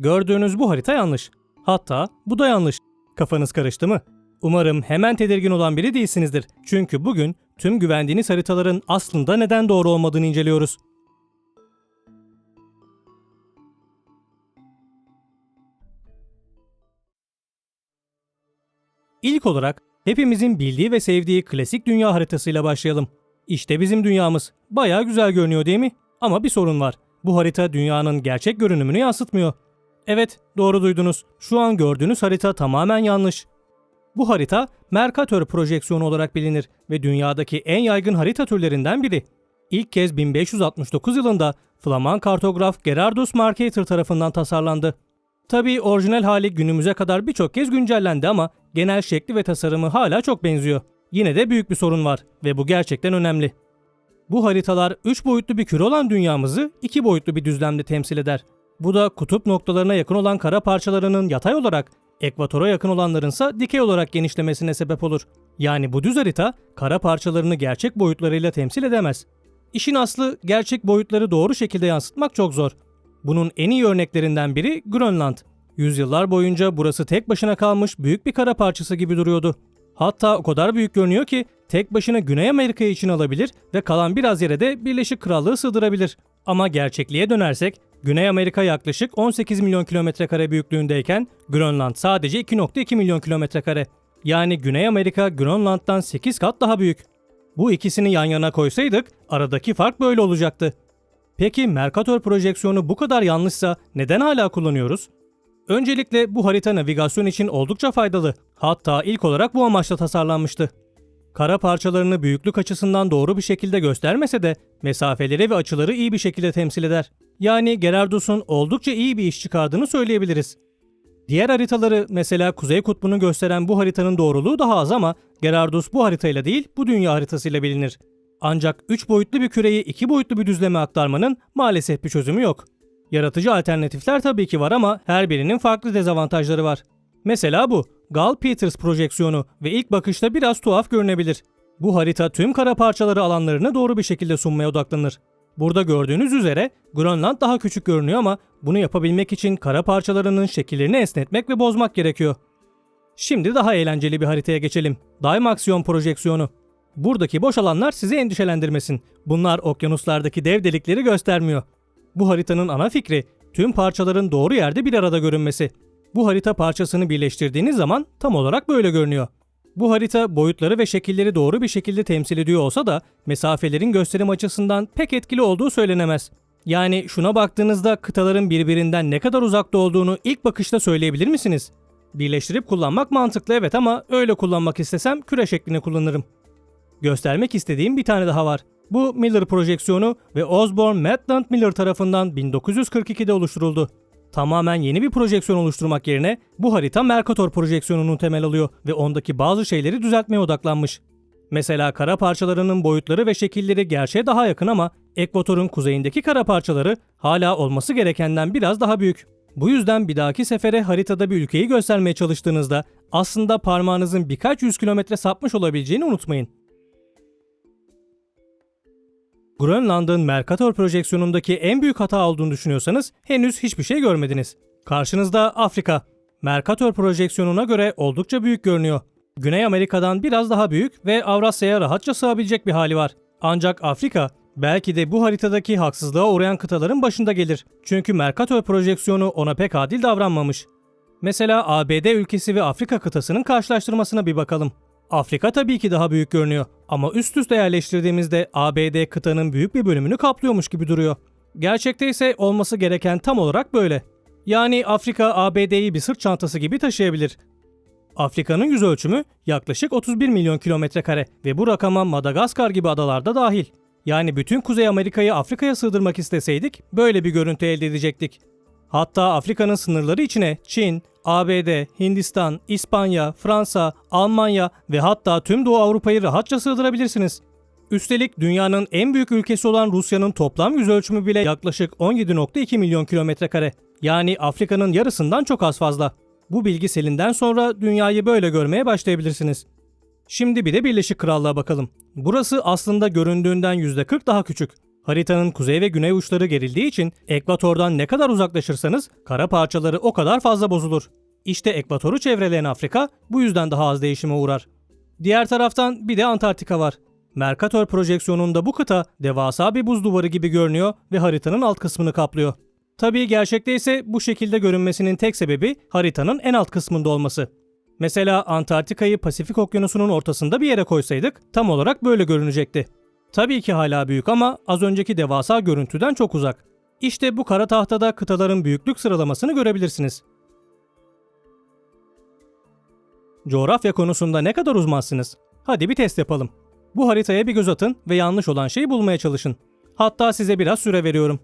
Gördüğünüz bu harita yanlış. Hatta bu da yanlış. Kafanız karıştı mı? Umarım hemen tedirgin olan biri değilsinizdir. Çünkü bugün tüm güvendiğiniz haritaların aslında neden doğru olmadığını inceliyoruz. İlk olarak hepimizin bildiği ve sevdiği klasik dünya haritasıyla başlayalım. İşte bizim dünyamız. Bayağı güzel görünüyor değil mi? Ama bir sorun var. Bu harita dünyanın gerçek görünümünü yansıtmıyor. Evet, doğru duydunuz. Şu an gördüğünüz harita tamamen yanlış. Bu harita Mercator projeksiyonu olarak bilinir ve dünyadaki en yaygın harita türlerinden biri. İlk kez 1569 yılında Flaman kartograf Gerardus Mercator tarafından tasarlandı. Tabii orijinal hali günümüze kadar birçok kez güncellendi ama genel şekli ve tasarımı hala çok benziyor. Yine de büyük bir sorun var ve bu gerçekten önemli. Bu haritalar 3 boyutlu bir küre olan dünyamızı 2 boyutlu bir düzlemde temsil eder. Bu da kutup noktalarına yakın olan kara parçalarının yatay olarak, ekvatora yakın olanlarınsa dikey olarak genişlemesine sebep olur. Yani bu düz harita kara parçalarını gerçek boyutlarıyla temsil edemez. İşin aslı gerçek boyutları doğru şekilde yansıtmak çok zor. Bunun en iyi örneklerinden biri Grönland. Yüzyıllar boyunca burası tek başına kalmış büyük bir kara parçası gibi duruyordu. Hatta o kadar büyük görünüyor ki tek başına Güney Amerika'yı için alabilir ve kalan biraz yere de Birleşik Krallığı sığdırabilir. Ama gerçekliğe dönersek Güney Amerika yaklaşık 18 milyon kilometre kare büyüklüğündeyken Grönland sadece 2.2 milyon kilometre kare. Yani Güney Amerika Grönland'dan 8 kat daha büyük. Bu ikisini yan yana koysaydık aradaki fark böyle olacaktı. Peki Mercator projeksiyonu bu kadar yanlışsa neden hala kullanıyoruz? Öncelikle bu harita navigasyon için oldukça faydalı. Hatta ilk olarak bu amaçla tasarlanmıştı. Kara parçalarını büyüklük açısından doğru bir şekilde göstermese de mesafeleri ve açıları iyi bir şekilde temsil eder. Yani Gerardus'un oldukça iyi bir iş çıkardığını söyleyebiliriz. Diğer haritaları mesela Kuzey Kutbu'nu gösteren bu haritanın doğruluğu daha az ama Gerardus bu haritayla değil bu dünya haritasıyla bilinir. Ancak 3 boyutlu bir küreyi 2 boyutlu bir düzleme aktarmanın maalesef bir çözümü yok. Yaratıcı alternatifler tabii ki var ama her birinin farklı dezavantajları var. Mesela bu, Gall-Peters projeksiyonu ve ilk bakışta biraz tuhaf görünebilir. Bu harita tüm kara parçaları alanlarını doğru bir şekilde sunmaya odaklanır. Burada gördüğünüz üzere Grönland daha küçük görünüyor ama bunu yapabilmek için kara parçalarının şekillerini esnetmek ve bozmak gerekiyor. Şimdi daha eğlenceli bir haritaya geçelim. Dymaxion projeksiyonu. Buradaki boş alanlar sizi endişelendirmesin. Bunlar okyanuslardaki dev delikleri göstermiyor. Bu haritanın ana fikri tüm parçaların doğru yerde bir arada görünmesi. Bu harita parçasını birleştirdiğiniz zaman tam olarak böyle görünüyor. Bu harita boyutları ve şekilleri doğru bir şekilde temsil ediyor olsa da mesafelerin gösterim açısından pek etkili olduğu söylenemez. Yani şuna baktığınızda kıtaların birbirinden ne kadar uzakta olduğunu ilk bakışta söyleyebilir misiniz? Birleştirip kullanmak mantıklı evet ama öyle kullanmak istesem küre şeklini kullanırım. Göstermek istediğim bir tane daha var. Bu Miller projeksiyonu ve Osborne Maitland Miller tarafından 1942'de oluşturuldu. Tamamen yeni bir projeksiyon oluşturmak yerine bu harita Mercator projeksiyonunun temel alıyor ve ondaki bazı şeyleri düzeltmeye odaklanmış. Mesela kara parçalarının boyutları ve şekilleri gerçeğe daha yakın ama ekvatorun kuzeyindeki kara parçaları hala olması gerekenden biraz daha büyük. Bu yüzden bir dahaki sefere haritada bir ülkeyi göstermeye çalıştığınızda aslında parmağınızın birkaç yüz kilometre sapmış olabileceğini unutmayın. Grönland'ın Mercator projeksiyonundaki en büyük hata olduğunu düşünüyorsanız henüz hiçbir şey görmediniz. Karşınızda Afrika. Mercator projeksiyonuna göre oldukça büyük görünüyor. Güney Amerika'dan biraz daha büyük ve Avrasya'ya rahatça sığabilecek bir hali var. Ancak Afrika belki de bu haritadaki haksızlığa uğrayan kıtaların başında gelir. Çünkü Mercator projeksiyonu ona pek adil davranmamış. Mesela ABD ülkesi ve Afrika kıtasının karşılaştırmasına bir bakalım. Afrika tabii ki daha büyük görünüyor ama üst üste yerleştirdiğimizde ABD kıtanın büyük bir bölümünü kaplıyormuş gibi duruyor. Gerçekte ise olması gereken tam olarak böyle. Yani Afrika ABD'yi bir sırt çantası gibi taşıyabilir. Afrika'nın yüz ölçümü yaklaşık 31 milyon kilometre kare ve bu rakama Madagaskar gibi adalarda dahil. Yani bütün Kuzey Amerika'yı Afrika'ya sığdırmak isteseydik böyle bir görüntü elde edecektik. Hatta Afrika'nın sınırları içine Çin, ABD, Hindistan, İspanya, Fransa, Almanya ve hatta tüm Doğu Avrupa'yı rahatça sığdırabilirsiniz. Üstelik dünyanın en büyük ülkesi olan Rusya'nın toplam yüz ölçümü bile yaklaşık 17.2 milyon kilometre kare. Yani Afrika'nın yarısından çok az fazla. Bu bilgi selinden sonra dünyayı böyle görmeye başlayabilirsiniz. Şimdi bir de Birleşik Krallığa bakalım. Burası aslında göründüğünden %40 daha küçük. Haritanın kuzey ve güney uçları gerildiği için ekvatordan ne kadar uzaklaşırsanız kara parçaları o kadar fazla bozulur. İşte ekvatoru çevreleyen Afrika bu yüzden daha az değişime uğrar. Diğer taraftan bir de Antarktika var. Mercator projeksiyonunda bu kıta devasa bir buz duvarı gibi görünüyor ve haritanın alt kısmını kaplıyor. Tabii gerçekte ise bu şekilde görünmesinin tek sebebi haritanın en alt kısmında olması. Mesela Antarktika'yı Pasifik Okyanusu'nun ortasında bir yere koysaydık tam olarak böyle görünecekti. Tabii ki hala büyük ama az önceki devasa görüntüden çok uzak. İşte bu kara tahtada kıtaların büyüklük sıralamasını görebilirsiniz. Coğrafya konusunda ne kadar uzmansınız? Hadi bir test yapalım. Bu haritaya bir göz atın ve yanlış olan şeyi bulmaya çalışın. Hatta size biraz süre veriyorum.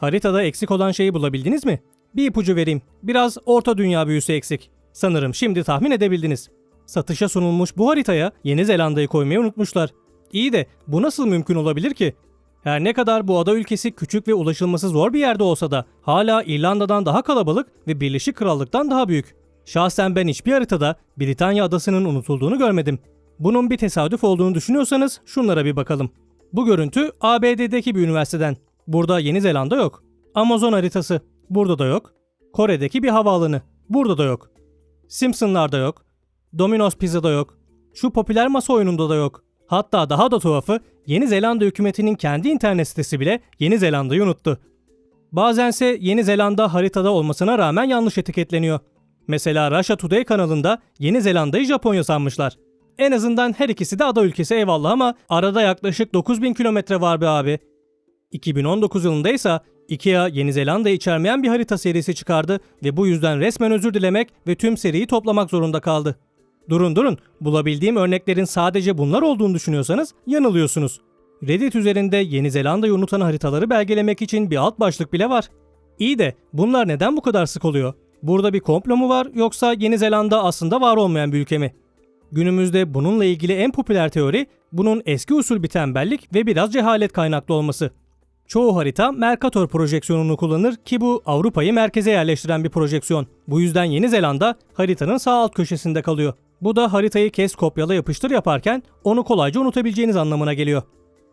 Haritada eksik olan şeyi bulabildiniz mi? Bir ipucu vereyim. Biraz orta dünya büyüsü eksik. Sanırım şimdi tahmin edebildiniz. Satışa sunulmuş bu haritaya Yeni Zelanda'yı koymayı unutmuşlar. İyi de bu nasıl mümkün olabilir ki? Her ne kadar bu ada ülkesi küçük ve ulaşılması zor bir yerde olsa da hala İrlanda'dan daha kalabalık ve Birleşik Krallık'tan daha büyük. Şahsen ben hiçbir haritada Britanya adasının unutulduğunu görmedim. Bunun bir tesadüf olduğunu düşünüyorsanız şunlara bir bakalım. Bu görüntü ABD'deki bir üniversiteden. Burada Yeni Zelanda yok. Amazon haritası. Burada da yok. Kore'deki bir havaalanı. Burada da yok. Simpsonlarda yok. Domino's Pizza'da yok. Şu popüler masa oyununda da yok. Hatta daha da tuhafı Yeni Zelanda hükümetinin kendi internet sitesi bile Yeni Zelanda'yı unuttu. Bazense Yeni Zelanda haritada olmasına rağmen yanlış etiketleniyor. Mesela Russia Today kanalında Yeni Zelanda'yı Japonya sanmışlar. En azından her ikisi de ada ülkesi eyvallah ama arada yaklaşık 9000 kilometre var be abi. 2019 yılında ise IKEA Yeni Zelanda'yı içermeyen bir harita serisi çıkardı ve bu yüzden resmen özür dilemek ve tüm seriyi toplamak zorunda kaldı. Durun durun, bulabildiğim örneklerin sadece bunlar olduğunu düşünüyorsanız yanılıyorsunuz. Reddit üzerinde Yeni Zelanda'yı unutan haritaları belgelemek için bir alt başlık bile var. İyi de bunlar neden bu kadar sık oluyor? Burada bir komplo mu var yoksa Yeni Zelanda aslında var olmayan bir ülke mi? Günümüzde bununla ilgili en popüler teori bunun eski usul bir tembellik ve biraz cehalet kaynaklı olması. Çoğu harita Mercator projeksiyonunu kullanır ki bu Avrupa'yı merkeze yerleştiren bir projeksiyon. Bu yüzden Yeni Zelanda haritanın sağ alt köşesinde kalıyor. Bu da haritayı kes kopyala yapıştır yaparken onu kolayca unutabileceğiniz anlamına geliyor.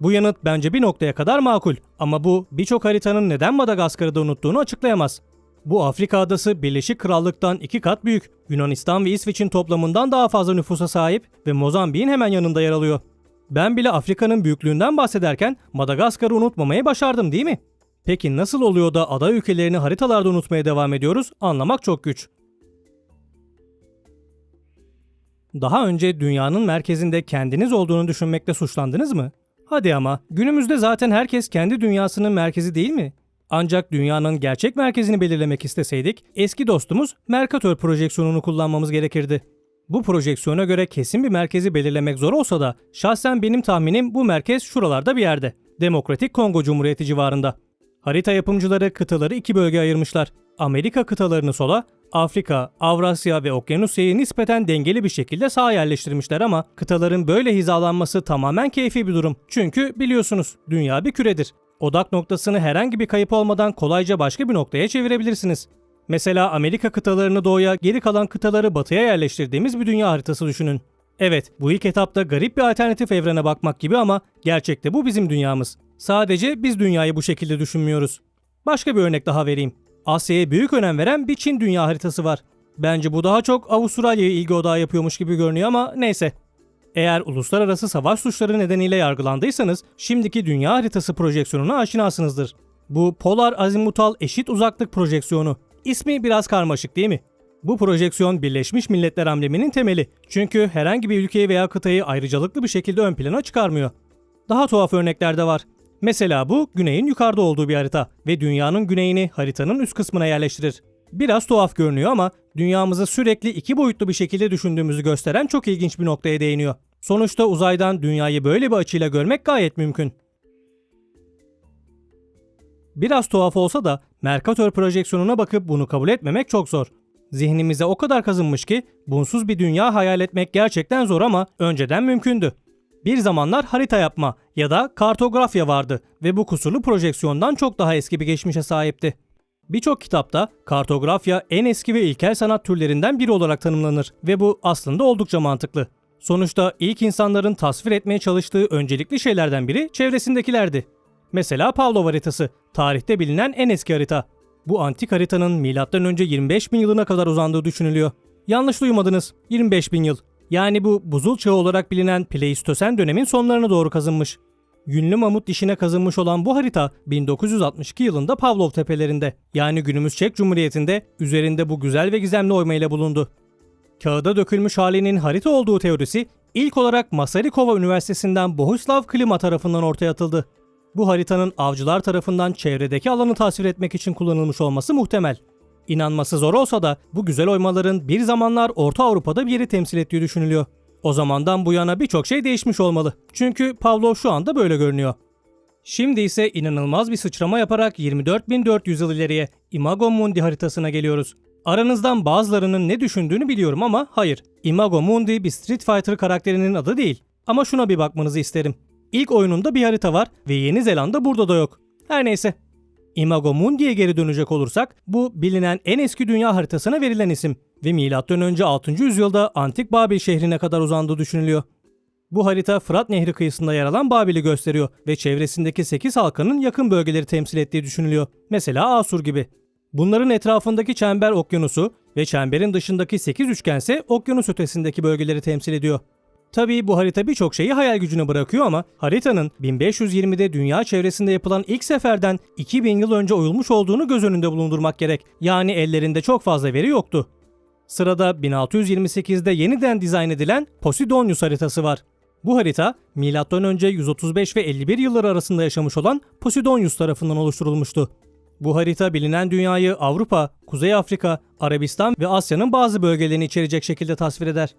Bu yanıt bence bir noktaya kadar makul ama bu birçok haritanın neden Madagaskar'ı da unuttuğunu açıklayamaz. Bu Afrika adası Birleşik Krallık'tan iki kat büyük, Yunanistan ve İsveç'in toplamından daha fazla nüfusa sahip ve Mozambik'in hemen yanında yer alıyor. Ben bile Afrika'nın büyüklüğünden bahsederken Madagaskar'ı unutmamayı başardım değil mi? Peki nasıl oluyor da ada ülkelerini haritalarda unutmaya devam ediyoruz anlamak çok güç. Daha önce dünyanın merkezinde kendiniz olduğunu düşünmekle suçlandınız mı? Hadi ama günümüzde zaten herkes kendi dünyasının merkezi değil mi? Ancak dünyanın gerçek merkezini belirlemek isteseydik eski dostumuz Mercator projeksiyonunu kullanmamız gerekirdi. Bu projeksiyona göre kesin bir merkezi belirlemek zor olsa da şahsen benim tahminim bu merkez şuralarda bir yerde. Demokratik Kongo Cumhuriyeti civarında. Harita yapımcıları kıtaları iki bölge ayırmışlar. Amerika kıtalarını sola, Afrika, Avrasya ve Okyanusya'yı nispeten dengeli bir şekilde sağa yerleştirmişler ama kıtaların böyle hizalanması tamamen keyfi bir durum. Çünkü biliyorsunuz dünya bir küredir. Odak noktasını herhangi bir kayıp olmadan kolayca başka bir noktaya çevirebilirsiniz. Mesela Amerika kıtalarını doğuya, geri kalan kıtaları batıya yerleştirdiğimiz bir dünya haritası düşünün. Evet, bu ilk etapta garip bir alternatif evrene bakmak gibi ama gerçekte bu bizim dünyamız. Sadece biz dünyayı bu şekilde düşünmüyoruz. Başka bir örnek daha vereyim. Asya'ya büyük önem veren bir Çin dünya haritası var. Bence bu daha çok Avustralya'yı ilgi odağı yapıyormuş gibi görünüyor ama neyse. Eğer uluslararası savaş suçları nedeniyle yargılandıysanız şimdiki dünya haritası projeksiyonuna aşinasınızdır. Bu polar azimutal eşit uzaklık projeksiyonu. İsmi biraz karmaşık değil mi? Bu projeksiyon Birleşmiş Milletler ambleminin temeli. Çünkü herhangi bir ülkeyi veya kıtayı ayrıcalıklı bir şekilde ön plana çıkarmıyor. Daha tuhaf örnekler de var. Mesela bu güneyin yukarıda olduğu bir harita ve dünyanın güneyini haritanın üst kısmına yerleştirir. Biraz tuhaf görünüyor ama dünyamızı sürekli iki boyutlu bir şekilde düşündüğümüzü gösteren çok ilginç bir noktaya değiniyor. Sonuçta uzaydan dünyayı böyle bir açıyla görmek gayet mümkün. Biraz tuhaf olsa da Mercator projeksiyonuna bakıp bunu kabul etmemek çok zor. Zihnimize o kadar kazınmış ki bunsuz bir dünya hayal etmek gerçekten zor ama önceden mümkündü. Bir zamanlar harita yapma ya da kartografya vardı ve bu kusurlu projeksiyondan çok daha eski bir geçmişe sahipti. Birçok kitapta kartografya en eski ve ilkel sanat türlerinden biri olarak tanımlanır ve bu aslında oldukça mantıklı. Sonuçta ilk insanların tasvir etmeye çalıştığı öncelikli şeylerden biri çevresindekilerdi. Mesela Pavlov haritası, tarihte bilinen en eski harita. Bu antik haritanın M.Ö. 25 bin yılına kadar uzandığı düşünülüyor. Yanlış duymadınız, 25 bin yıl. Yani bu buzul çağı olarak bilinen Pleistosen dönemin sonlarına doğru kazınmış. Yünlü mamut dişine kazınmış olan bu harita 1962 yılında Pavlov tepelerinde yani günümüz Çek Cumhuriyeti'nde üzerinde bu güzel ve gizemli oymayla bulundu. Kağıda dökülmüş halinin harita olduğu teorisi ilk olarak Masarykova Üniversitesi'nden Bohuslav Klima tarafından ortaya atıldı. Bu haritanın avcılar tarafından çevredeki alanı tasvir etmek için kullanılmış olması muhtemel. İnanması zor olsa da bu güzel oymaların bir zamanlar Orta Avrupa'da bir yeri temsil ettiği düşünülüyor. O zamandan bu yana birçok şey değişmiş olmalı. Çünkü Pavlov şu anda böyle görünüyor. Şimdi ise inanılmaz bir sıçrama yaparak 24.400 yıl ileriye Imago Mundi haritasına geliyoruz. Aranızdan bazılarının ne düşündüğünü biliyorum ama hayır. Imago Mundi bir Street Fighter karakterinin adı değil. Ama şuna bir bakmanızı isterim. İlk oyununda bir harita var ve Yeni Zelanda burada da yok. Her neyse. Imago Mundi'ye geri dönecek olursak bu bilinen en eski dünya haritasına verilen isim ve M.Ö. 6. yüzyılda Antik Babil şehrine kadar uzandığı düşünülüyor. Bu harita Fırat Nehri kıyısında yer alan Babil'i gösteriyor ve çevresindeki 8 halkanın yakın bölgeleri temsil ettiği düşünülüyor. Mesela Asur gibi. Bunların etrafındaki çember okyanusu ve çemberin dışındaki 8 üçgense okyanus ötesindeki bölgeleri temsil ediyor. Tabii bu harita birçok şeyi hayal gücüne bırakıyor ama haritanın 1520'de dünya çevresinde yapılan ilk seferden 2000 yıl önce oyulmuş olduğunu göz önünde bulundurmak gerek. Yani ellerinde çok fazla veri yoktu. Sırada 1628'de yeniden dizayn edilen Posidonius haritası var. Bu harita M.Ö. 135 ve 51 yılları arasında yaşamış olan Posidonius tarafından oluşturulmuştu. Bu harita bilinen dünyayı Avrupa, Kuzey Afrika, Arabistan ve Asya'nın bazı bölgelerini içerecek şekilde tasvir eder.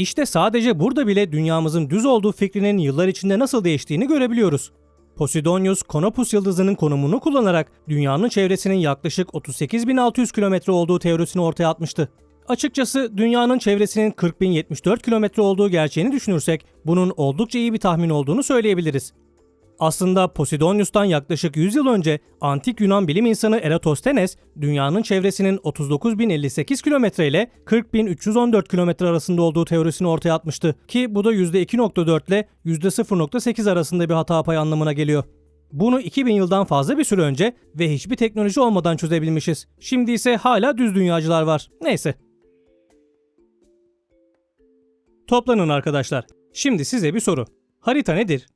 İşte sadece burada bile dünyamızın düz olduğu fikrinin yıllar içinde nasıl değiştiğini görebiliyoruz. Posidonius, Konopus yıldızının konumunu kullanarak dünyanın çevresinin yaklaşık 38.600 kilometre olduğu teorisini ortaya atmıştı. Açıkçası dünyanın çevresinin 40.074 kilometre olduğu gerçeğini düşünürsek bunun oldukça iyi bir tahmin olduğunu söyleyebiliriz. Aslında Posidonius'tan yaklaşık 100 yıl önce antik Yunan bilim insanı Eratosthenes dünyanın çevresinin 39.058 kilometre ile 40.314 kilometre arasında olduğu teorisini ortaya atmıştı ki bu da %2.4 ile %0.8 arasında bir hata payı anlamına geliyor. Bunu 2000 yıldan fazla bir süre önce ve hiçbir teknoloji olmadan çözebilmişiz. Şimdi ise hala düz dünyacılar var. Neyse. Toplanın arkadaşlar. Şimdi size bir soru. Harita nedir?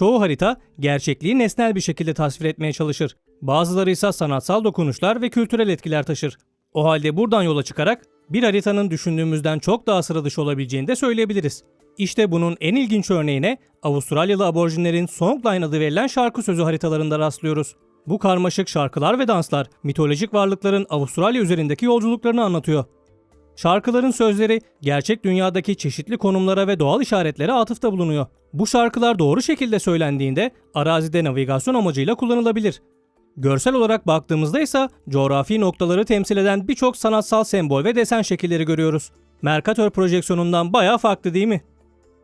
Çoğu harita gerçekliği nesnel bir şekilde tasvir etmeye çalışır. Bazıları ise sanatsal dokunuşlar ve kültürel etkiler taşır. O halde buradan yola çıkarak bir haritanın düşündüğümüzden çok daha sıra dışı olabileceğini de söyleyebiliriz. İşte bunun en ilginç örneğine Avustralyalı aborjinlerin Songline adı verilen şarkı sözü haritalarında rastlıyoruz. Bu karmaşık şarkılar ve danslar mitolojik varlıkların Avustralya üzerindeki yolculuklarını anlatıyor. Şarkıların sözleri gerçek dünyadaki çeşitli konumlara ve doğal işaretlere atıfta bulunuyor. Bu şarkılar doğru şekilde söylendiğinde arazide navigasyon amacıyla kullanılabilir. Görsel olarak baktığımızda ise coğrafi noktaları temsil eden birçok sanatsal sembol ve desen şekilleri görüyoruz. Mercator projeksiyonundan bayağı farklı değil mi?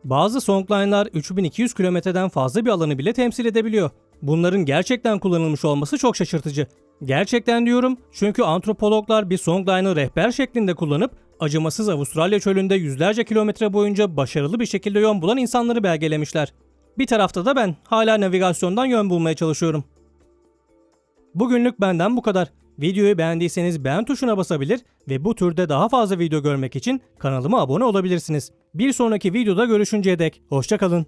Bazı songline'lar 3200 kilometreden fazla bir alanı bile temsil edebiliyor. Bunların gerçekten kullanılmış olması çok şaşırtıcı. Gerçekten diyorum çünkü antropologlar bir songline'ı rehber şeklinde kullanıp acımasız Avustralya çölünde yüzlerce kilometre boyunca başarılı bir şekilde yön bulan insanları belgelemişler. Bir tarafta da ben hala navigasyondan yön bulmaya çalışıyorum. Bugünlük benden bu kadar. Videoyu beğendiyseniz beğen tuşuna basabilir ve bu türde daha fazla video görmek için kanalıma abone olabilirsiniz. Bir sonraki videoda görüşünceye dek hoşçakalın.